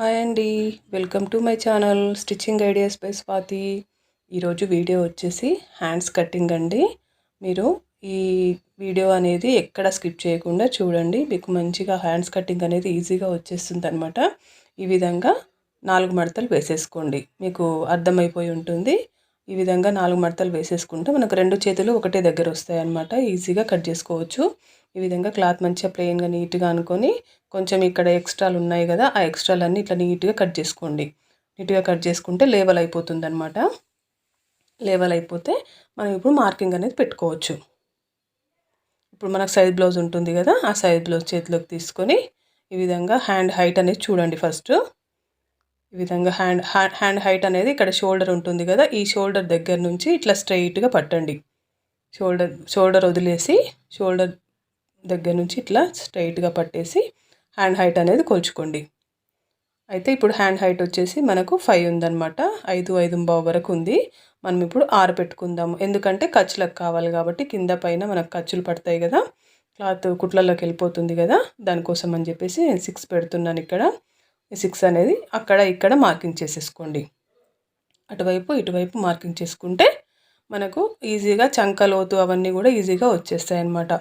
Hi అండి. Welcome to my channel stitching ideas by Swathi. ఈరోజు video వచ్చేసి hands cutting అండి. మీరు ఈ వీడియో అనేది ఎక్కడ స్కిప్ చేయకుండా చూడండి. మీకు మంచిగా హ్యాండ్స్ కటింగ్ అనేది ఈజీగా వచ్చేస్తుంది అనమాట ఈ విధంగా నాలుగు మడతలు వేసేసుకోండి. మీకు అర్థమైపోయి ఉంటుంది. ఈ విధంగా నాలుగు మడతలు వేసేసుకుంటే మనకు రెండు చేతులు ఒకటే దగ్గర వస్తాయి అనమాట ఈజీగా కట్ చేసుకోవచ్చు. ఈ విధంగా క్లాత్ మంచిగా ప్లెయిన్గా నీట్గా అనుకొని కొంచెం ఇక్కడ ఎక్స్ట్రాలు ఉన్నాయి కదా ఆ ఎక్స్ట్రాలన్నీ ఇట్లా నీట్గా కట్ చేసుకోండి. నీట్గా కట్ చేసుకుంటే లేవల్ అయిపోతుంది అనమాట లేవల్ అయిపోతే మనం ఇప్పుడు మార్కింగ్ అనేది పెట్టుకోవచ్చు. ఇప్పుడు మనకు సైజ్ బ్లౌజ్ ఉంటుంది కదా ఆ సైజ్ బ్లౌజ్ చేతిలోకి తీసుకొని ఈ విధంగా హ్యాండ్ హైట్ అనేది చూడండి ఫస్ట్ ఈ విధంగా హ్యాండ్ హ్యాండ్ హైట్ అనేది ఇక్కడ షోల్డర్ ఉంటుంది కదా ఈ షోల్డర్ దగ్గర నుంచి ఇట్లా స్ట్రైట్గా పట్టండి. షోల్డర్ షోల్డర్ వదిలేసి షోల్డర్ దగ్గర నుంచి ఇట్లా స్ట్రైట్గా పట్టేసి హ్యాండ్ హైట్ అనేది కొలుచుకోండి. అయితే ఇప్పుడు హ్యాండ్ హైట్ వచ్చేసి మనకు ఫైవ్ ఉందనమాట ఐదు ఐదు బావు వరకు ఉంది. మనం ఇప్పుడు ఆరు పెట్టుకుందాము. ఎందుకంటే ఖర్చులకు కావాలి కాబట్టి కింద పైన మనకు ఖర్చులు పడతాయి కదా. క్లాత్ కుట్లలోకి వెళ్ళిపోతుంది కదా. దానికోసం అని చెప్పేసి నేను సిక్స్ పెడుతున్నాను ఇక్కడ. సిక్స్ అనేది అక్కడ ఇక్కడ మార్కింగ్ చేసేసుకోండి. అటువైపు ఇటువైపు మార్కింగ్ చేసుకుంటే మనకు ఈజీగా చంకలోతు అవన్నీ కూడా ఈజీగా వచ్చేస్తాయి అన్నమాట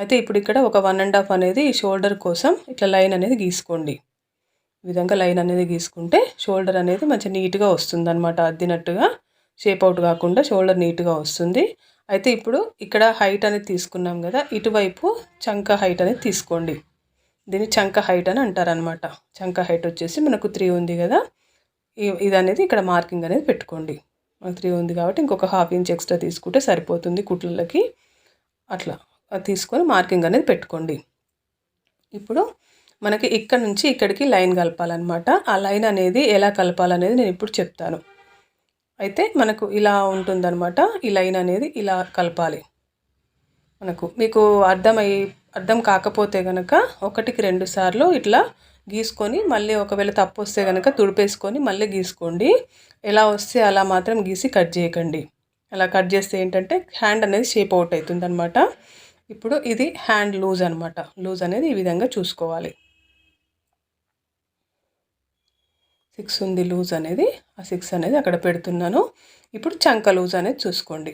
అయితే ఇప్పుడు ఇక్కడ ఒక వన్ అండ్ హాఫ్ అనేది షోల్డర్ కోసం ఇట్లా లైన్ అనేది గీసుకోండి. ఈ విధంగా లైన్ అనేది గీసుకుంటే షోల్డర్ అనేది మంచి నీట్గా వస్తుంది అనమాట అద్దినట్టుగా షేప్ అవుట్ కాకుండా షోల్డర్ నీట్గా వస్తుంది. అయితే ఇప్పుడు ఇక్కడ హైట్ అనేది తీసుకున్నాం కదా ఇటువైపు చంక హైట్ అనేది తీసుకోండి. దీన్ని చంక హైట్ అని అంటారనమాట చంక హైట్ వచ్చేసి మనకు త్రీ ఉంది కదా ఇది అనేది ఇక్కడ మార్కింగ్ అనేది పెట్టుకోండి. మనకు త్రీ ఉంది కాబట్టి ఇంకొక హాఫ్ ఇంచ్ ఎక్స్ట్రా తీసుకుంటే సరిపోతుంది కుట్లకి అట్లా. తీసుకొని మార్కింగ్ అనేది పెట్టుకోండి. ఇప్పుడు మనకి ఇక్కడ నుంచి ఇక్కడికి లైన్ కలపాలన్నమాట. ఆ లైన్ అనేది ఎలా కలపాలనేది నేను ఇప్పుడు చెప్తాను. అయితే మనకు ఇలా ఉంటుందన్నమాట. ఈ లైన్ అనేది ఇలా కలపాలి. మనకు మీకు అర్థమై అర్థం కాకపోతే కనుక ఒకటికి రెండు సార్లు ఇట్లా గీసుకొని మళ్ళీ ఒకవేళ తప్పు వస్తే కనుక తుడిపేసుకొని మళ్ళీ గీసుకోండి. ఎలా వస్తే అలా మాత్రం గీసి కట్ చేయకండి. అలా కట్ చేస్తే ఏంటంటే హ్యాండ్ అనేది షేప్ అవుట్ అవుతుంది అనమాట ఇప్పుడు ఇది హ్యాండ్ లూజ్ అనమాట లూజ్ అనేది ఈ విధంగా చూసుకోవాలి. సిక్స్ ఉంది లూజ్ అనేది. ఆ సిక్స్ అనేది అక్కడ పెడుతున్నాను. ఇప్పుడు చంక లూజ్ అనేది చూసుకోండి.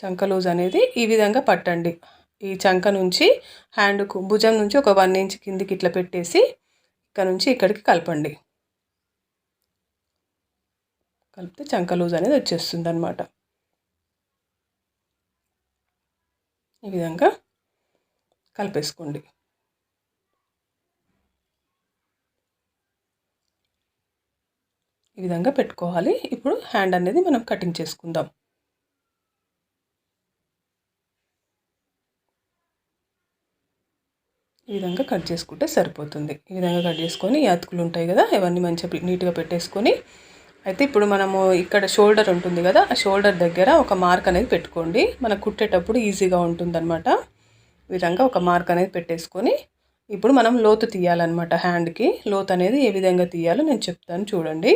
చంక లూజ్ అనేది ఈ విధంగా పట్టండి. ఈ చంక నుంచి హ్యాండ్కు భుజం నుంచి ఒక వన్ ఇంచ్ కిందికి ఇట్లా పెట్టేసి ఇక్కడ నుంచి ఇక్కడికి కలపండి. కలిపితే చంక లూజ్ అనేది వచ్చేస్తుంది అనమాట ఈ విధంగా కలిపేసుకోండి. ఈ విధంగా పెట్టుకోవాలి. ఇప్పుడు హ్యాండ్ అనేది మనం కటింగ్ చేసుకుందాం. ఈ విధంగా కట్ చేసుకుంటే సరిపోతుంది. ఈ విధంగా కట్ చేసుకొని యాతుకులు ఉంటాయి కదా ఇవన్నీ మంచిగా నీట్గా పెట్టేసుకొని అయితే ఇప్పుడు మనము ఇక్కడ షోల్డర్ ఉంటుంది కదా ఆ షోల్డర్ దగ్గర ఒక మార్క్ అనేది పెట్టుకోండి. మనకు కుట్టేటప్పుడు ఈజీగా ఉంటుందన్నమాట. ఈ విధంగా ఒక మార్క్ అనేది పెట్టేసుకొని ఇప్పుడు మనం లోతు తీయాలన్నమాట హ్యాండ్కి లోతు అనేది ఏ విధంగా తీయాలో నేను చెప్తాను చూడండి.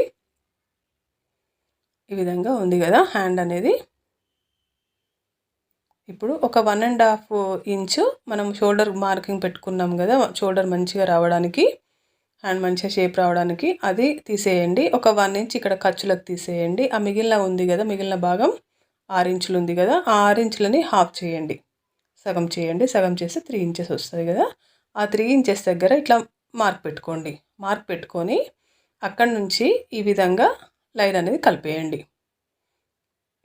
ఈ విధంగా ఉంది కదా హ్యాండ్ అనేది. ఇప్పుడు ఒక వన్ అండ్ హాఫ్ ఇంచు మనం షోల్డర్ మార్కింగ్ పెట్టుకున్నాం కదా షోల్డర్ మంచిగా రావడానికి. అండ్ మంచిగా షేప్ రావడానికి అది తీసేయండి. ఒక వన్ ఇంచ్ ఇక్కడ ఖర్చులకు తీసేయండి. ఆ మిగిలిన ఉంది కదా మిగిలిన భాగం ఆరు ఇంచులు ఉంది కదా ఆ ఆరు ఇంచులని హాఫ్ చేయండి. సగం చేయండి. సగం చేస్తే త్రీ ఇంచెస్ వస్తుంది కదా. ఆ త్రీ ఇంచెస్ దగ్గర ఇట్లా మార్క్ పెట్టుకోండి. మార్క్ పెట్టుకొని అక్కడి నుంచి ఈ విధంగా లైన్ అనేది కలిపేయండి.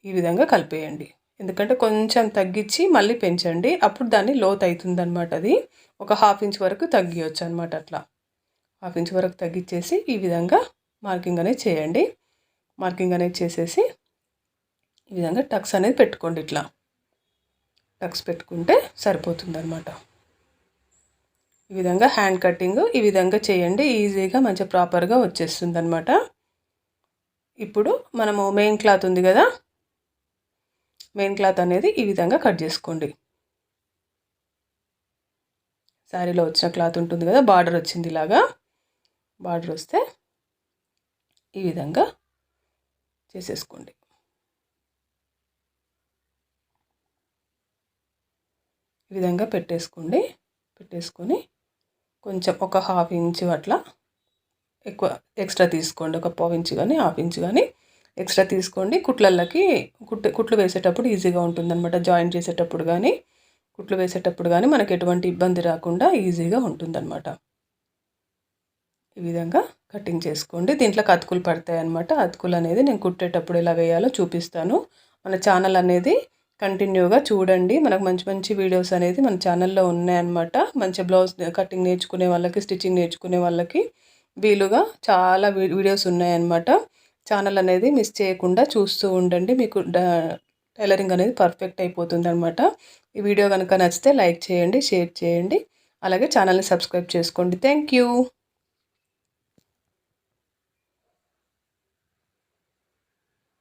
ఈ విధంగా కలిపేయండి. ఎందుకంటే కొంచెం తగ్గించి మళ్ళీ పెంచండి. అప్పుడు దాన్ని లోత్ అవుతుంది అది. ఒక హాఫ్ ఇంచ్ వరకు తగ్గియచ్చు అనమాట అట్లా. హాఫ్ ఇంచ్ వరకు తగ్గించేసి ఈ విధంగా మార్కింగ్ అనేది చేయండి. మార్కింగ్ అనేది చేసేసి ఈ విధంగా టక్స్ అనేది పెట్టుకోండి ఇట్లా. టక్స్ పెట్టుకుంటే సరిపోతుంది అనమాట ఈ విధంగా హ్యాండ్ కటింగ్ ఈ విధంగా చేయండి. ఈజీగా మంచిగా ప్రాపర్గా వచ్చేస్తుంది అనమాట ఇప్పుడు మనము మెయిన్ క్లాత్ ఉంది కదా మెయిన్ క్లాత్ అనేది ఈ విధంగా కట్ చేసుకోండి. శారీలో వచ్చిన క్లాత్ ఉంటుంది కదా బార్డర్ వచ్చింది ఇలాగా. బార్డర్ వస్తే ఈ విధంగా చేసేసుకోండి. ఈ విధంగా పెట్టేసుకోండి. పెట్టేసుకొని కొంచెం ఒక హాఫ్ ఇంచు అట్లా ఎక్కువ ఎక్స్ట్రా తీసుకోండి. ఒక పావు ఇంచు కానీ హాఫ్ ఇంచు కానీ ఎక్స్ట్రా తీసుకోండి. కుట్లల్లకి కుట్ కుట్లు వేసేటప్పుడు ఈజీగా ఉంటుందన్నమాట. జాయిన్ చేసేటప్పుడు కానీ కుట్లు వేసేటప్పుడు కానీ మనకి ఎటువంటి ఇబ్బంది రాకుండా ఈజీగా ఉంటుందన్నమాట. ఈ విధంగా కటింగ్ చేసుకోండి. దీంట్లో అతుకులు పడతాయి అనమాట అతుకులు అనేది నేను కుట్టేటప్పుడు ఎలా వేయాలో చూపిస్తాను. మన ఛానల్ అనేది కంటిన్యూగా చూడండి. మనకు మంచి మంచి వీడియోస్ అనేది మన ఛానల్లో ఉన్నాయన్నమాట మంచి బ్లౌజ్ కటింగ్ నేర్చుకునే వాళ్ళకి స్టిచ్చింగ్ నేర్చుకునే వాళ్ళకి వీలుగా చాలా వీడియోస్ ఉన్నాయన్నమాట ఛానల్ అనేది మిస్ చేయకుండా చూస్తూ ఉండండి. మీకు టైలరింగ్ అనేది పర్ఫెక్ట్ అయిపోతుంది అనమాట ఈ వీడియో కనుక నచ్చితే లైక్ చేయండి షేర్ చేయండి. అలాగే ఛానల్ని సబ్స్క్రైబ్ చేసుకోండి. Thank you.